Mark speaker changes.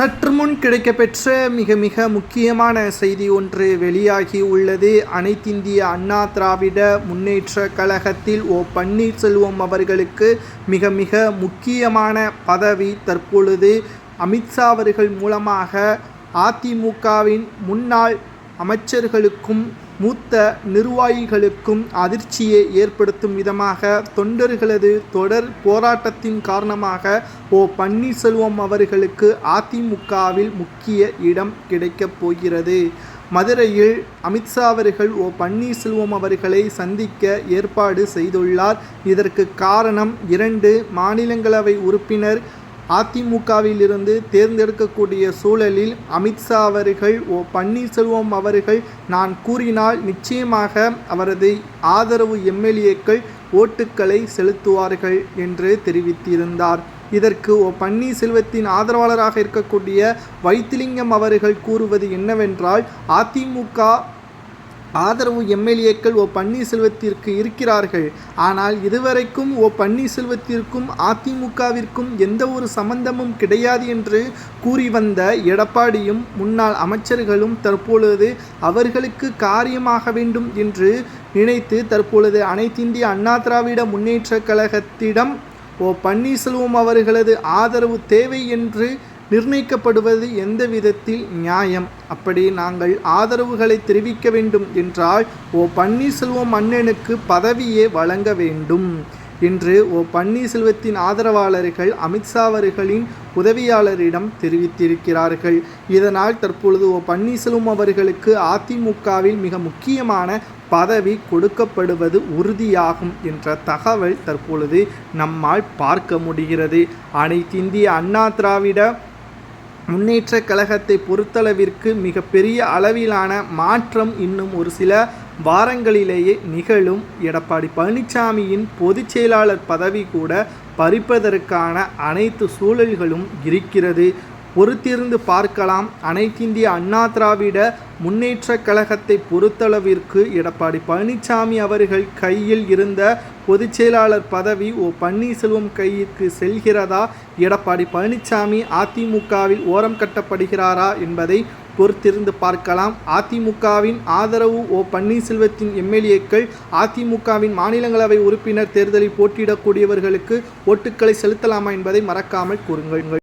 Speaker 1: சற்று முன் கிடைக்கப்பெற்ற மிக மிக முக்கியமான செய்தி ஒன்று வெளியாகி உள்ளது. அனைத்திந்திய அண்ணா திராவிட முன்னேற்ற கழகத்தில் ஓ பன்னீர்செல்வம் அவர்களுக்கு மிக மிக முக்கியமான பதவி தற்பொழுது அமித்ஷா அவர்கள் மூலமாக அதிமுகவின் முன்னாள் அமைச்சர்களுக்கும் மூத்த நிர்வாகிகளுக்கும் அதிர்ச்சியை ஏற்படுத்தும் விதமாக தொண்டர்களது தொடர் போராட்டத்தின் காரணமாக ஓ. பன்னீர்செல்வம் அவர்களுக்கு அதிமுகவில் முக்கிய இடம் கிடைக்கப் போகிறது. மதுரையில் அமித்ஷா அவர்கள் ஓ. பன்னீர்செல்வம் அவர்களை சந்திக்க ஏற்பாடு செய்துள்ளார். இதற்கு காரணம் இரண்டு மாநிலங்களவை உறுப்பினர் அதிமுகவிலிருந்து தேர்ந்தெடுக்கக்கூடிய சூழலில் அமித்ஷா அவர்கள் ஓ பன்னீர்செல்வம் அவர்கள் நான் கூறினால் நிச்சயமாக அவரது ஆதரவு எம்எல்ஏக்கள் ஓட்டுக்களை செலுத்துவார்கள் என்று தெரிவித்திருந்தார். இதற்கு ஓ பன்னீர்செல்வத்தின் ஆதரவாளராக இருக்கக்கூடிய வைத்திலிங்கம் அவர்கள் கூறுவது என்னவென்றால் அதிமுக ஆதரவு எம்எல்ஏக்கள் ஓ பன்னீர்செல்வத்திற்கு இருக்கிறார்கள். ஆனால் இதுவரைக்கும் ஓ பன்னீர்செல்வத்திற்கும் அதிமுகவிற்கும் எந்த ஒரு சம்பந்தமும் கிடையாது என்று கூறி வந்த எடப்பாடியும் முன்னாள் அமைச்சர்களும் தற்பொழுது அவர்களுக்கு காரியமாக வேண்டும் என்று நினைத்து தற்பொழுது அனைத்திந்திய அண்ணா திராவிட முன்னேற்ற கழகத்திடம் ஓ பன்னீர்செல்வம் அவர்களது ஆதரவு தேவை என்று நிர்ணயிக்கப்படுவது எந்த விதத்தில் நியாயம்? அப்படி நாங்கள் ஆதரவுகளை தெரிவிக்க வேண்டும் என்றால் ஓ பன்னீர்செல்வம் அண்ணனுக்கு பதவியே வழங்க வேண்டும் என்று ஓ பன்னீர்செல்வத்தின் ஆதரவாளர்கள் அமித்ஷா அவர்களின் உதவியாளரிடம் தெரிவித்திருக்கிறார்கள். இதனால் தற்பொழுது ஓ பன்னீர்செல்வம் அவர்களுக்கு அதிமுகவில் மிக முக்கியமான பதவி கொடுக்கப்படுவது உறுதியாகும் என்ற தகவல் தற்பொழுது நம்மால் பார்க்க முடிகிறது. அனைத்திந்திய அண்ணா திராவிட முன்னேற்ற கழகத்தை பொறுத்தளவிற்கு மிகப்பெரிய அளவிலான மாற்றம் இன்னும் ஒரு சில வாரங்களிலேயே நிகழும். எடப்பாடி பழனிசாமியின் பொதுச் செயலாளர் பதவி கூட பறிப்பதற்கான அனைத்து சூழல்களும் இருக்கிறது. பொறுத்திருந்து பார்க்கலாம். அனைத்திந்திய அண்ணா திராவிட முன்னேற்ற கழகத்தை பொறுத்தளவிற்கு எடப்பாடி பழனிசாமி அவர்கள் கையில் இருந்த பொதுச் செயலாளர் பதவி ஓ பன்னீர்செல்வம் கைக்கு செல்கிறதா? எடப்பாடி பழனிசாமி அதிமுகவில் ஓரம் கட்டப்படுகிறாரா என்பதை பொறுத்திருந்து பார்க்கலாம். அதிமுகவின் ஆதரவு ஓ பன்னீர்செல்வத்தின் எம்எல்ஏக்கள் அதிமுகவின் மாநிலங்களவை உறுப்பினர் தேர்தலில் போட்டியிடக்கூடியவர்களுக்கு ஓட்டுக்களை செலுத்தலாமா என்பதை மறக்காமல் கூறுங்கள்.